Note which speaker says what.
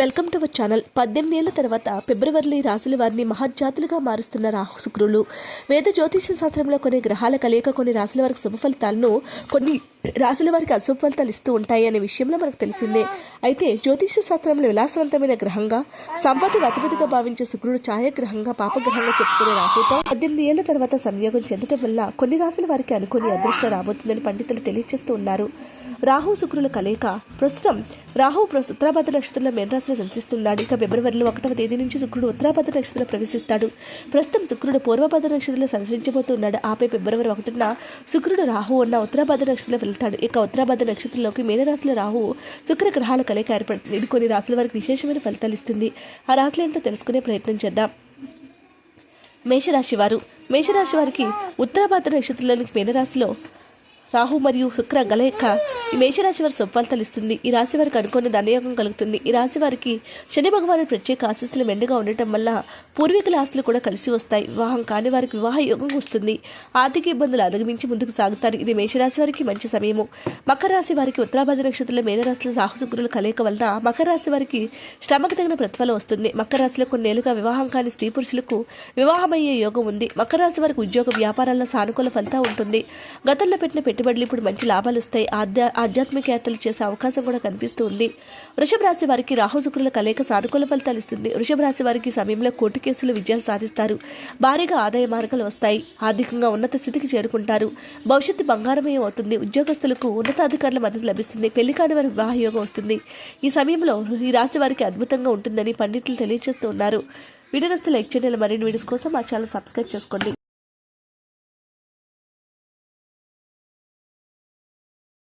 Speaker 1: Welcome to our channel. పద్దెనిమిది ఏళ్ళ తర్వాత ఫిబ్రవరిలో ఈ రాశుల వారిని మహజ్జాతులుగా మారుస్తున్న రాహు శుక్రులు. వేద జ్యోతిష శాస్త్రంలో కొన్ని గ్రహాల కలయిక కొన్ని రాశుల వారికి శుభ ఫలితాలను కొన్ని రాశుల వారికి అశుభ ఫలితాలు ఇస్తూ ఉంటాయి అనే విషయంలో మనకు తెలిసిందే. అయితే జ్యోతిష శాస్త్రంలో విలాసవంతమైన గ్రహంగా సంపదకు అతిపతిగా భావించే శుక్రుడు ఛాయాగ్రహంగా పాపగ్రహంగా చెప్పుకునే రాహుతో పద్దెనిమిది ఏళ్ళ తర్వాత సంయోగం చెందటం వల్ల కొన్ని రాశుల వారికి అనుకుని అదృష్టం రాబోతుందని పండితులు తెలియజేస్తూ ఉన్నారు. రాహు శుక్రుల కలయిక. ప్రస్తుతం రాహు ఉత్తరాభద్ర నక్షత్రంలో మేనరాశిని సంచరిస్తున్నాడు ఇక ఫిబ్రవరిలో ఒకటవ తేదీ నుంచి శుక్రుడు ఉత్తరాభద్ర నక్షత్రంలో ప్రవేశిస్తాడు. ప్రస్తుతం శుక్రుడు పూర్వభద్ర నక్షత్రంలో సంచరించబోతున్నాడు. ఆపై ఫిబ్రవరి ఒకటిన శుక్రుడు రాహు ఉన్న ఉత్తరాభద్ర నక్షత్రంలో వెళ్తాడు. ఇక ఉత్తరాభద్ర నక్షత్రంలోకి మేనరాశిలో రాహు శుక్ర గ్రహాల కలయిక ఏర్పడుతుంది ఇది కొన్ని రాశుల వారికి విశేషమైన ఫలితాలు ఇస్తుంది. ఆ రాశులు ఏంటో తెలుసుకునే ప్రయత్నం చేద్దాం. మేషరాశి వారు. మేషరాశి వారికి ఉత్తరాభద్ర నక్షత్రంలోని మేనరాశిలో రాహు మరియు శుక్ర గలయక ఈ మేషరాశి వారి ఫలితాలు ఇస్తుంది ఈ రాశి వారికి అనుకోని ధనయోగం కలుగుతుంది. ఈ రాశి వారికి శని భగవాను ప్రత్యేక ఆశీస్సులు మెండుగా ఉండటం వల్ల పూర్వీకుల ఆస్తులు కూడా కలిసి వస్తాయి. వివాహం కాని వారికి వివాహ యోగం వస్తుంది. ఆర్థిక ఇబ్బందులు అధిగమించి ముందుకు సాగుతారు. ఇది మేషరాశి వారికి మంచి సమయము. మకర రాశి వారికి ఉత్తరాభద్ర నక్షత్రంలో మేనరాశుల రాహు కలయిక వలన మకర రాశి వారికి శ్రమకు తగిన ప్రతిఫలం వస్తుంది. మకర రాశిలో కొన్నేళ్ళుగా వివాహం కాని స్త్రీ పురుషులకు వివాహమయ్యే యోగం ఉంది. మకర రాశి వారికి ఉద్యోగ వ్యాపారాల్లో సానుకూల ఫలితం ఉంటుంది. గతంలో పెట్టిన పెట్టుబడులు ఇప్పుడు మంచి లాభాలు వస్తాయి. ఆధ్యా ఆధ్యాత్మిక యాత్రలు చేసే అవకాశం కూడా కనిపిస్తూ ఉంది. వృషభ రాశి వారికి రాహు కలయిక సానుకూల ఫలితాలు ఇస్తుంది. వృషభ రాశి వారికి సమయంలో కోర్టు కేసులు విజయాలు సాధిస్తారు. భారీగా ఆదాయ మార్గాలు వస్తాయి. ఆర్థికంగా ఉన్నత స్థితికి చేరుకుంటారు. భవిష్యత్తు బంగారమయం అవుతుంది. ఉద్యోగస్తులకు ఉన్నతాధికారుల మద్దతు లభిస్తుంది. పెళ్ళి కాని వారి వివాహ యోగం వస్తుంది. ఈ సమయంలో ఈ రాశి వారికి అద్భుతంగా ఉంటుందని పండితులు తెలియజేస్తూ ఉన్నారు. వీడియో నస్తే లైక్ మరిన్ని వీడియోస్ కోసం మా ఛానల్ సబ్స్క్రైబ్ చేసుకోండి.